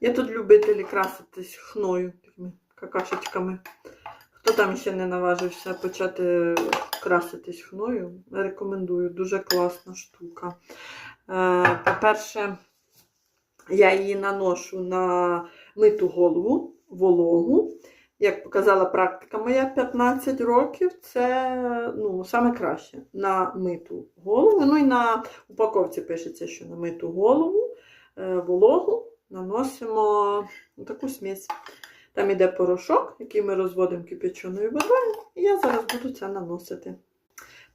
Є тут любителі краситись хною, такими какашечками. Хто там ще не наважився почати краситись хною, рекомендую. Дуже класна штука. Е, По-перше, я її наношу на миту голову, вологу. Як показала практика моя 15 років, це ну, саме краще на миту голову. Ну і на упаковці пишеться, що на миту голову, е, вологу наносимо таку смесь. Там іде порошок, який ми розводимо кипяченою водою, і я зараз буду це наносити.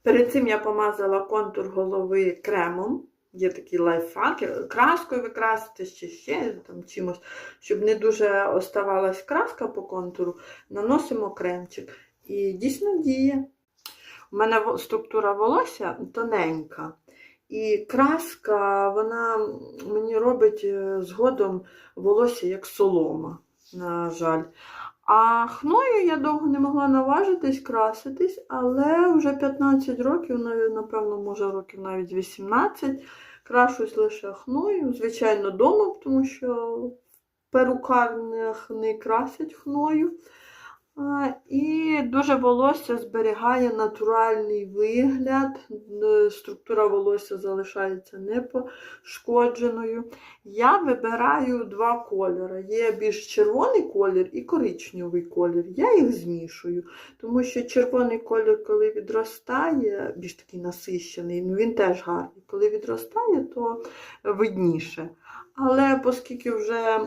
Перед цим я помазала контур голови кремом. Є такі лайфхаки, краскою викрасити чи ще там чимось, щоб не дуже оставалась краска по контуру, наносимо кремчик. І дійсно діє. У мене структура волосся тоненька. І краска, вона мені робить е, згодом волосся як солома, на жаль. А хною я довго не могла наважитись краситись, але вже 15 років, напевно, може років навіть 18, крашусь лише хною. Звичайно, вдома, тому що в перукарнях не красять хною. І дуже волосся зберігає натуральний вигляд, структура волосся залишається непошкодженою. Я вибираю два кольори. Є більш червоний колір і коричневий колір. Я їх змішую, тому що червоний колір, коли відростає, більш такий насищений, ну він теж гарний. Коли відростає, то видніше. Але оскільки вже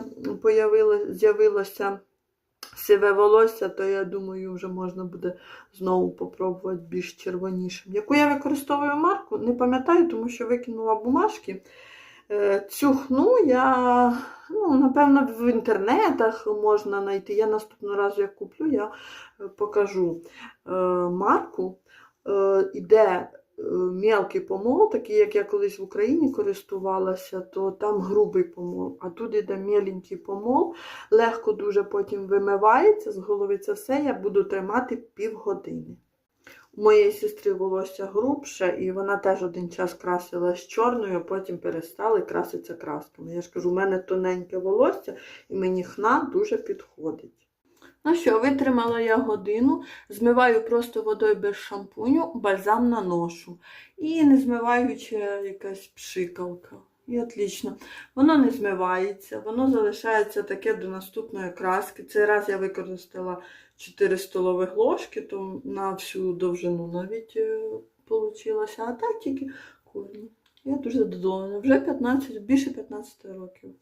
з'явилося сиве волосся, то я думаю, вже можна буде знову попробувати більш червонішим. Яку я використовую марку, не пам'ятаю, тому що викинула бумажки. Е, Цю хну я, ну, напевно, в інтернетах можна знайти. Я наступного разу, як куплю, я е, покажу е, марку. Іде мелкий помол, такий, як я колись в Україні користувалася, то там грубий помол, а тут іде меленький помол легко дуже потім вимивається з голови це все я буду тримати півгодини. У моєї сестри волосся грубше, і вона теж один час красилась чорною, а потім перестала і краситься красками. Я ж кажу, у мене тоненьке волосся, і мені хна дуже підходить. Ну що, витримала я годину, змиваю просто водою без шампуню, бальзам наношу. І не змиваючи якась пшикалка. І отлично. Воно не змивається, воно залишається таке до наступної краски. Цей раз я використала 4 столових ложки, то на всю довжину навіть вийшло. А так тільки корні. Я дуже задоволена. Вже 15, більше 15 років.